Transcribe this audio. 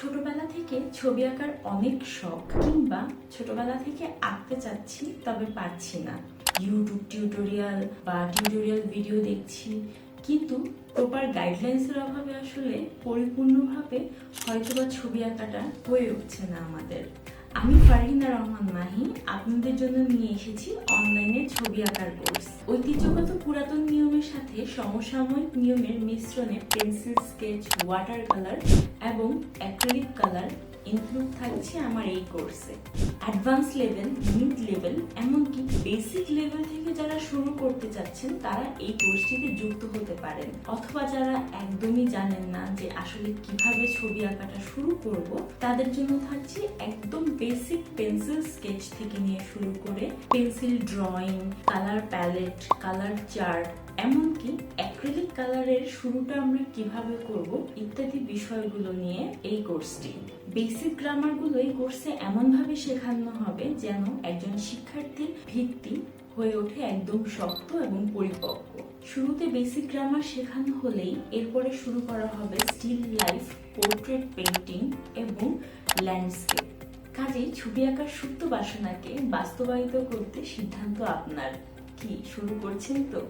ছোটবেলা থেকে ছবি আঁকার অনেক শখ কিংবা ছোটবেলা থেকে আঁকতে চাচ্ছি, তবে পারছি না। ইউটিউব টিউটোরিয়াল বা টিউটোরিয়াল ভিডিও দেখছি। কিন্তু প্রপার গাইডলাইন্সের অভাবে আসলে পরিপূর্ণভাবে হয়তোবা ছবি আঁকাটা হয়ে উঠছে না আমাদের। আমি ফারহিনা রহমান মাহি, আপনাদের জন্য নিয়ে এসেছি অনলাইনে ছবি আঁকার কোর্স। ঐতিহ্যগত পুরাতন নিয়মের সাথে সমসাময়িক নিয়মের মিশ্রণে পেন্সিল, স্কেচ ওয়াটার কালার এবং অ্যাক্রিলিক কালার ইনক্লুড থাকছে আমার এই কোর্সে অ্যাডভান্স লেভেল মিড লেভেল এমনকি বেসিক লেভেল থেকে যারা শুরু করতে চাচ্ছেন, তারা এই কোর্সটিতে যুক্ত হতে পারেন। অথবা যারা একদমই জানেন না যে আসলে কীভাবে ছবি আঁকাটা শুরু করব, তাদের জন্য থাকছে একদম বেসিক পেন্সিল স্কেচ থেকে নিয়ে শুরু করে pencil drawing colour palette colour chart এমনকি অ্যাক্রিলিক কালারের শুরুটা আমরা কীভাবে করব ইত্যাদি বিষয়গুলো নিয়ে এই কোর্সটি বেসিক গ্রামারগুলো এই কোর্সে এমনভাবে শেখানো হবে যেন একজন শিক্ষার্থীর ভিত্তি হয়ে ওঠে একদম শক্ত এবং পরিপক্ক। শুরুতে বেসিক গ্রামার শেখানো হলেই এরপরে শুরু করা হবে স্টিল লাইফ পোর্ট্রেট পেন্টিং এবং ল্যান্ডস্কেপ কাজেই ছবি আঁকার সুপ্ত বাসনাকে বাস্তবায়িত করতে সিদ্ধান্ত আপনার। কি, শুরু করছেন তো?